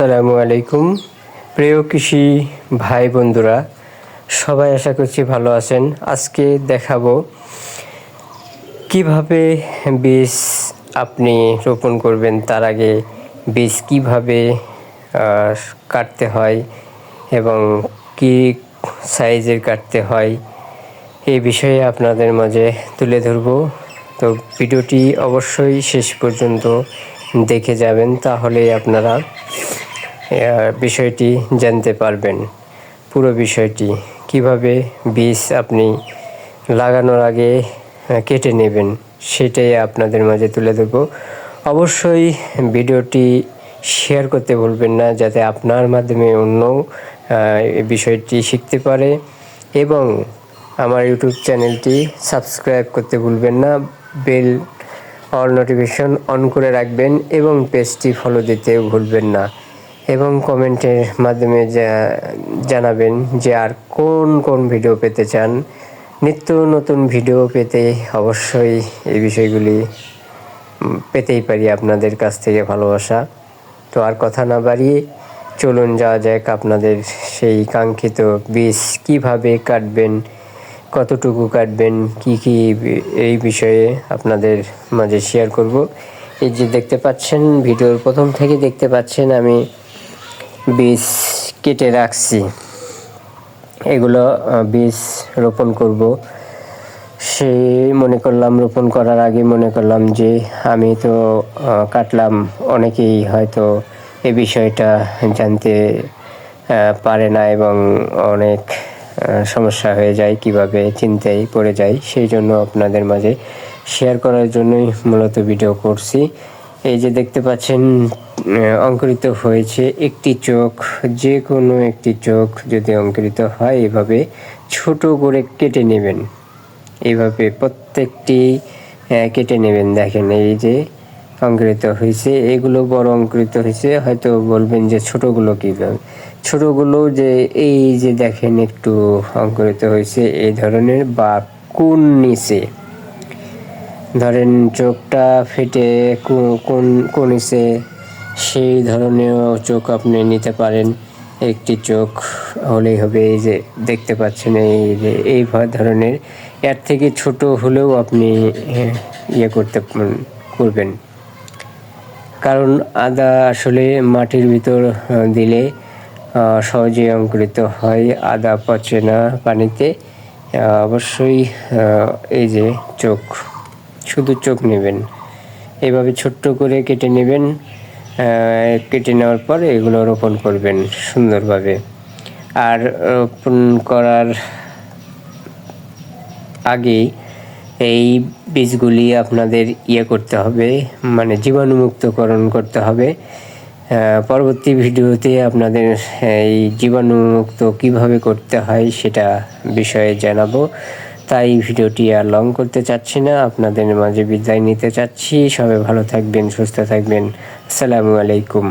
আসসালামু আলাইকুম। প্রিয় কৃষি ভাই বন্ধুরা, সবাই আশা করছি ভালো আছেন। আজকে দেখাবো কীভাবে বীজ আপনি রোপণ করবেন, তার আগে বীজ কীভাবে কাটতে হয় এবং কি সাইজের কাটতে হয়, এই বিষয়ে আপনাদের মাঝে তুলে ধরব। তো ভিডিওটি অবশ্যই শেষ পর্যন্ত দেখে যাবেন তাহলে আপনারা বিষয়টি জানতে পারবেন। পুরো বিষয়টি কীভাবে বীজ আপনি লাগানোর আগে কেটে নেবেন, সেটাই আপনাদের মাঝে তুলে ধরব। অবশ্যই ভিডিওটি শেয়ার করতে ভুলবেন না, যাতে আপনার মাধ্যমে অন্য বিষয়টি শিখতে পারে। এবং আমার ইউটিউব চ্যানেলটি সাবস্ক্রাইব করতে ভুলবেন না, বেল অল নোটিফিকেশন অন করে রাখবেন এবং পেজটি ফলো দিতে ভুলবেন না। এবং কমেন্টের মাধ্যমে জানাবেন যে আর কোন কোন ভিডিও পেতে চান। নিত্য নতুন ভিডিও পেতে অবশ্যই এই বিষয়গুলি পেতেই পারি আপনাদের কাছ থেকে ভালোবাসা। তো আর কথা না বাড়িয়ে চলুন যাওয়া যাক আপনাদের সেই কাঙ্ক্ষিত বীজ কীভাবে কাটবেন, কতটুকু কাটবেন, কি কি এই বিষয়ে আপনাদের মাঝে শেয়ার করব। এই যে দেখতে পাচ্ছেন, ভিডিওর প্রথম থেকে দেখতে পাচ্ছেন আমি বীজ কেটে রাখছি। এগুলো বীজ রোপণ করব। সেই মনে করলাম, রোপণ করার আগে মনে করলাম যে, আমি তো কাটলাম। অনেকেই হয়তো এই বিষয়টা জানতে পারে না এবং অনেক সমস্যা হয়ে যায়, কীভাবে চিন্তায় পড়ে যায়। সেই জন্য আপনাদের মাঝে শেয়ার করার জন্যই মূলত ভিডিও করছি। এই যে দেখতে পাচ্ছেন অঙ্কুরিত হয়েছে একটি চোখ, যে কোনো একটি চোখ যদি অঙ্কুরিত হয়, এভাবে ছোট করে কেটে নেবেন। এভাবে প্রত্যেকটি কেটে নেবেন। দেখেন, এই যে অঙ্কুরিত হয়েছে, এগুলো বড় অঙ্কুরিত হয়েছে, হয়তো বলবেন যে ছোটগুলো কীভাবে? ছোটগুলো যে, এই যে দেখেন, একটু অঙ্কুরিত হয়েছে, এই ধরনের বা কোন নিচে? ধরেন চোখটা ফেটে কোন কোন কোনিসে সেই ধরনের চোখ আপনি নিতে পারেন। একটি চোখ হলেই হবে এই যে দেখতে পাচ্ছেন এই যে এই ধরনের। এর থেকে ছোট হলেও আপনি ইয়ে করতে করবেন। কারণ আদা আসলে মাটির ভিতর দিলে সহজে অঙ্কুরিত হয়। আদা পচে না পানিতে। অবশ্যই এই যে চোখ, শুধু চোখ নেবেন। এভাবে ছোট্ট করে কেটে নেবেন। কেটে নেওয়ার পর এগুলো রোপণ করবেন সুন্দরভাবে। আর রোপণ করার আগেই এই বীজগুলি আপনাদের ইয়ে করতে হবে মানে জীবাণুমুক্তকরণ করতে হবে। পরবর্তী ভিডিওতে আপনাদের এই জীবাণুমুক্ত কীভাবে করতে হয় সেটা বিষয়ে জানাব। তাই ভিডিওটি আর লং করতে চাচ্ছি না। আপনাদের মাঝে বিদায় নিতে চাচ্ছি। সবাই ভালো থাকবেন, সুস্থ থাকবেন। আসসালামু আলাইকুম।